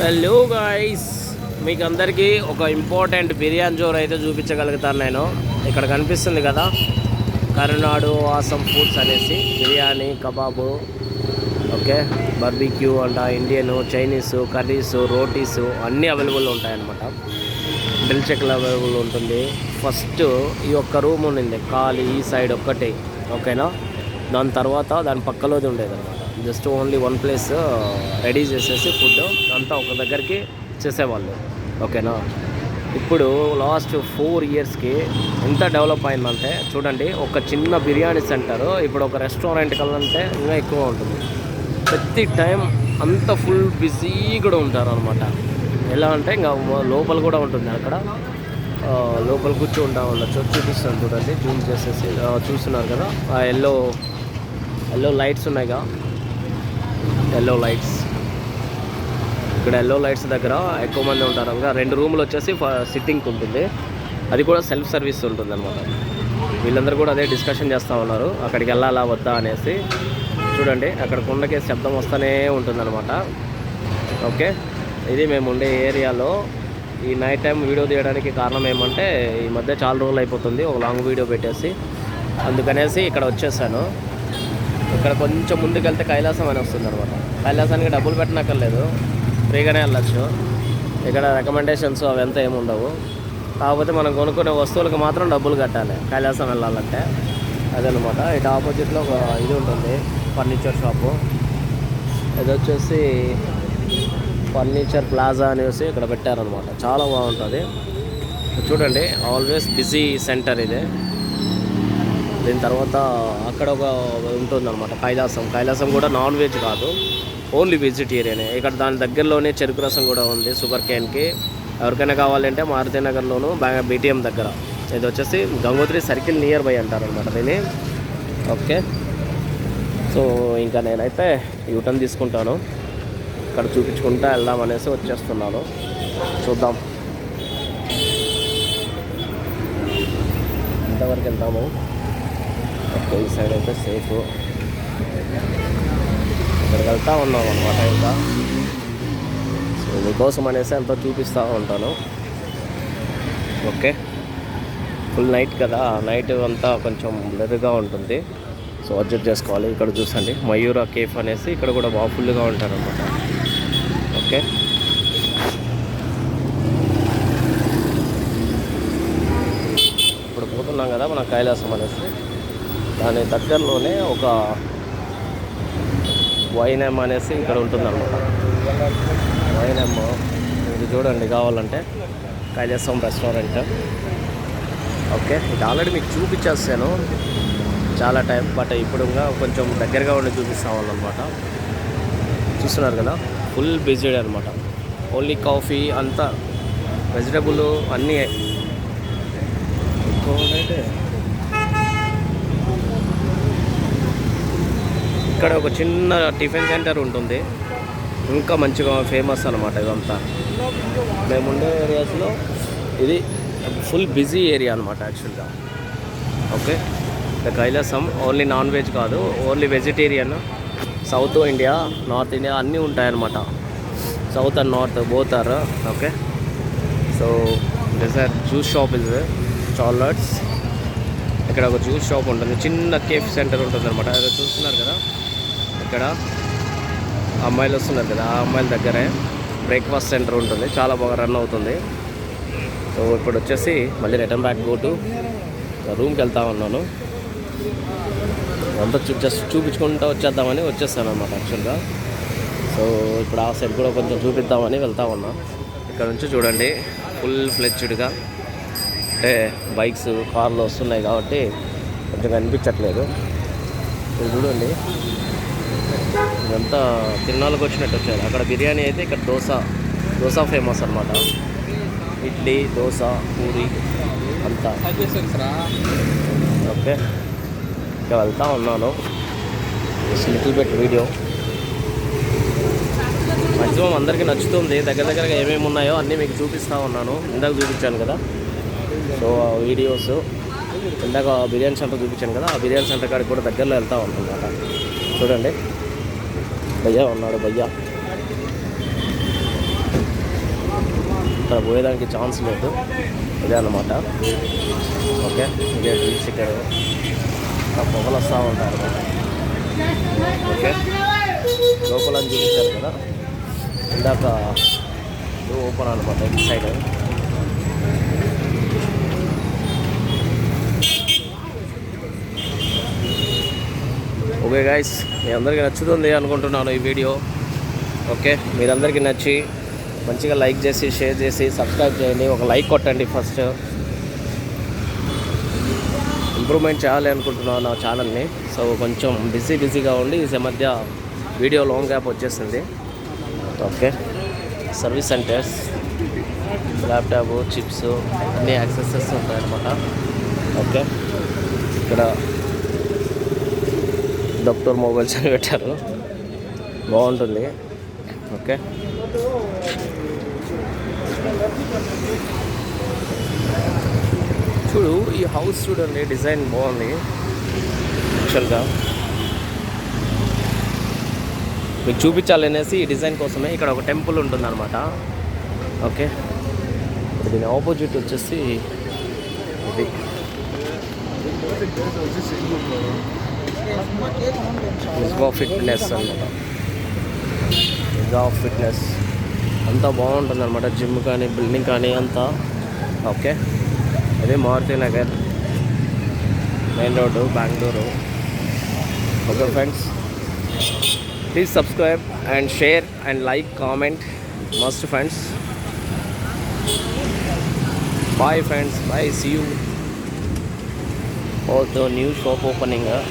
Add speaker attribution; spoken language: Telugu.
Speaker 1: హలో గాయస్ మీకు అందరికీ ఒక ఇంపార్టెంట్ బిర్యానీ జోర్ అయితే చూపించగలుగుతాను నేను. ఇక్కడ కనిపిస్తుంది కదా కరునాడు ఆసం ఫుడ్స్ అనేసి బిర్యానీ కబాబు ఓకే బర్బీక్యూ అంట ఇండియన్ చైనీస్ కర్రీస్ రోటీస్ అన్నీ అవైలబుల్ ఉంటాయన్నమాట. డ్రిల్ చెక్లు అవైలబుల్ ఉంటుంది. ఫస్ట్ ఈ ఒక్క రూమ్ ఉండింది ఖాళీ ఈ సైడ్ ఒక్కటే ఓకేనా? దాని తర్వాత దాని పక్కలోది ఉండేదన్నమాట. Just only one place ready చేసేసి ఫుడ్ అంతా ఒక దగ్గరికి చేసేవాళ్ళు. ఓకేనా? ఇప్పుడు లాస్ట్ ఫోర్ ఇయర్స్కి ఎంత డెవలప్ అయిందంటే చూడండి ఒక చిన్న బిర్యానీ సెంటర్ ఇప్పుడు ఒక రెస్టారెంట్ కల్లంటే ఇంకా ఎక్కువ ఉంటుంది. ప్రతి టైం అంత ఫుల్ బిజీ కూడా ఉంటారు అనమాట ఎలా అంటే ఇంకా లోపల కూడా ఉంటుంది అక్కడ. లోపల కూర్చుంటా ఉండొచ్చు చూపిస్తాను చూడండి జూమ్ చేసేసి చూస్తున్నారు కదా ఆ ఎల్లో ఎల్లో లైట్స్ ఉన్నాయిగా. ఎల్లో లైట్స్ ఇక్కడ ఎల్లో లైట్స్ దగ్గర ఎక్కువ మంది ఉంటారు ఇంకా రెండు రూములు వచ్చేసి సిట్టింగ్ ఉంటుంది. అది కూడా సెల్ఫ్ సర్వీస్ ఉంటుంది అనమాట వీళ్ళందరూ కూడా అదే డిస్కషన్ చేస్తూ ఉన్నారు. అక్కడికి వెళ్ళాలా వద్దా అనేసి. చూడండి అక్కడ కొండకి శబ్దం వస్తూనే ఉంటుందన్నమాట. ఓకే? ఇది మేము ఉండే ఏరియాలో ఈ నైట్ టైం వీడియో తీయడానికి కారణం ఏమంటే ఈ మధ్య చాలా రోజులు అయిపోతుంది. ఒక లాంగ్ వీడియో పెట్టేసి. అందుకనేసి ఇక్కడ వచ్చేసాను. ఇక్కడ కొంచెం ముందుకెళ్తే కైలాసం అని వస్తుంది అనమాట. కైలాసానికి డబ్బులు పెట్టనక్కర్లేదు. ఫ్రీగానే వెళ్ళచ్చు. ఇక్కడ రికమెండేషన్స్ అవంతా ఏమి ఉండవు. కాకపోతే మనం కొనుక్కునే వస్తువులకు మాత్రం డబ్బులు కట్టాలి. కైలాసం వెళ్ళాలంటే. అదనమాట. ఇటు ఆపోజిట్లో ఒక ఇది ఉంటుంది. Furniture shop. ఇది వచ్చేసి ఫర్నిచర్ ప్లాజా అనేసి ఇక్కడ పెట్టారనమాట. చాలా బాగుంటుంది. చూడండి ఆల్వేస్ బిజీ సెంటర్ ఇది. దీని తర్వాత అక్కడ ఒక ఉంటుందన్నమాట. కైలాసం. కైలాసం కూడా నాన్ వెజ్ కాదు. ఓన్లీ వెజిటేరియనే. ఇక్కడ దాని దగ్గరలోనే చెరుకు రసం కూడా ఉంది షుగర్ క్యాన్కి ఎవరికైనా కావాలంటే మారుతి నగర్లోను బాగా బీటీఎం దగ్గర. ఇది వచ్చేసి గంగోత్రి సర్కిల్ నియర్ బై అంటారు అనమాట దీన్ని. ఓకే. సో ఇంకా నేనైతే యూటర్న్ తీసుకుంటాను. ఇక్కడ చూపించుకుంటా వెళ్దాం అనేసి వచ్చేస్తున్నాను. చూద్దాం. ఇంతవరకు వెళ్తాము? ఈ సైడ్ అయితే సేఫ్ ఇక్కడికి వెళ్తూ ఉన్నాం అనమాట ఇంకా. సో మీకోసం అనేసి ఎంతో చూపిస్తూ ఉంటాను. ఓకే. ఫుల్ నైట్ కదా. నైట్ అంతా కొంచెం బ్లర్గా ఉంటుంది. సో అడ్జస్ట్ చేసుకోవాలి. ఇక్కడ చూసండి. మయూరా కేఫ్ అనేసి ఇక్కడ కూడా బాగా ఫుల్గా ఉంటారనమాట ఓకే. ఇప్పుడు పోతున్నాం కదా మన కైలాసం అనేసి. దాని దగ్గరలోనే ఒక వైనమ్ అనేసి ఇక్కడ ఉంటుందన్నమాట. వైనమ్ ఇది చూడండి కావాలంటే కైలాసం రెస్టారెంట్. ఓకే ఇది ఆల్రెడీ మీకు చూపించేస్తాను. చాలా టైం బట్ ఇప్పుడు కొంచెం దగ్గరగా ఉండి చూపిస్తామన్నమాట చూస్తున్నారు కదా? ఫుల్ బిజీడ్ అనమాట ఓన్లీ కాఫీ అంతా వెజిటబుల్ అన్నీ. అయితే ఇక్కడ ఒక చిన్న టిఫిన్ సెంటర్ ఉంటుంది. ఇంకా మంచిగా ఫేమస్ అనమాట ఇదంతా. మేముండే ఏరియాస్లో ఇది ఫుల్ బిజీ ఏరియా అనమాట యాక్చువల్గా okay the Kailasam only non veg కాదు only vegetarian south India north India అన్నీ ఉంటాయన్నమాట south and north both are okay so this are juice shop is చాలర్ట్స్ ఇక్కడ ఒక జ్యూస్ షాప్ ఉంటుంది చిన్న కేఫ్ సెంటర్ ఉంటుంది అనమాట అది చూస్తున్నారు కదా? ఇక్కడ అమ్మాయిలు వస్తున్నారు కదా ఆ అమ్మాయిల దగ్గరే బ్రేక్ఫాస్ట్ సెంటర్ ఉంటుంది. చాలా బాగా రన్ అవుతుంది. సో ఇప్పుడు వచ్చేసి మళ్ళీ రిటర్న్ బ్యాక్ గో టు రూమ్కి వెళ్తా ఉన్నాను. అంతా చూ జస్ట్ చూపించుకుంటూ వచ్చేద్దామని వచ్చేస్తాను అనమాట యాక్చువల్గా సో ఇప్పుడు ఆ సెట్ కూడా కొంచెం చూపిద్దామని వెళ్తా ఉన్నా. ఇక్కడ నుంచి చూడండి ఫుల్ ఫ్లెచ్డ్గా అంటే బైక్స్ కార్లు వస్తున్నాయి కాబట్టి కొంచెం కనిపించట్లేదు. చూడండి. ఇదంతా తిరునాళ్ళకి వచ్చినట్టు వచ్చారు. అక్కడ బిర్యానీ అయితే ఇక్కడ దోశ దోశ ఫేమస్ అనమాట ఇడ్లీ దోశ పూరి అంతా. ఓకే. ఇక వెళ్తా ఉన్నాను. Little bit video. మ్యాక్సిమం అందరికీ నచ్చుతుంది. దగ్గర దగ్గరగా ఏమేమి ఉన్నాయో అన్నీ మీకు చూపిస్తూ ఉన్నాను. ఇందాక చూపించాను కదా. సో ఆ వీడియోస్. ఇందాక బిర్యానీ సెంటర్ చూపించాను కదా ఆ బిర్యానీ సెంటర్ కాడికి కూడా దగ్గరలో వెళ్తూ ఉంటుందన్నమాట చూడండి. భయ్యా ఉన్నాడు భయ్యా. ఇక్కడ పోయేదానికి ఛాన్స్ లేదు. ఇదే అన్నమాట. ఓకే ఇదే డ్రిల్ ఇక్కడ. పొగలు వస్తూ ఉంటారు. ఓకే. లోపల అని చూపించారు కదా. ఇందాక ఓపెన్ అనమాట ఇటు సైడ్. ఓకే గాయస్ మీ అందరికీ నచ్చుతుంది అనుకుంటున్నాను ఈ వీడియో. ఓకే మీరందరికీ నచ్చి మంచిగా లైక్ చేసి షేర్ చేసి సబ్స్క్రైబ్ చేయండి. ఒక లైక్ కొట్టండి ఫస్ట్. ఇంప్రూవ్మెంట్ చేయాలి అనుకుంటున్నాను నా ఛానల్ని సో కొంచెం బిజీ బిజీగా ఉండి ఈ మధ్య వీడియో లాంగ్ గ్యాప్ వచ్చేసింది. Okay service centres laptop chips అన్ని యాక్సెసెస్ ఉంటాయన్నమాట. ఓకే ఇక్కడ డాక్టర్ మొబైల్స్ అని పెట్టారు. బాగుంటుంది. ఓకే. చూడు ఈ హౌస్ చూడండి డిజైన్ బాగుంది. యాక్చువల్గా మీకు చూపించాలనేసి ఈ డిజైన్ కోసమే ఇక్కడ ఒక టెంపుల్ ఉంటుందన్నమాట. ఓకే. దీని ఆపోజిట్ వచ్చేసి ఇది. నిజా ఫిట్నెస్ అనమాట నిజా ఫిట్నెస్ అంతా బాగుంటుంది అనమాట జిమ్ కానీ బిల్డింగ్ కానీ అంతా. ఓకే అదే Maruti Nagar. Main road Bengaluru okay friends please subscribe and share and like comment must friends bye friends bye see you for new shop opening. uh.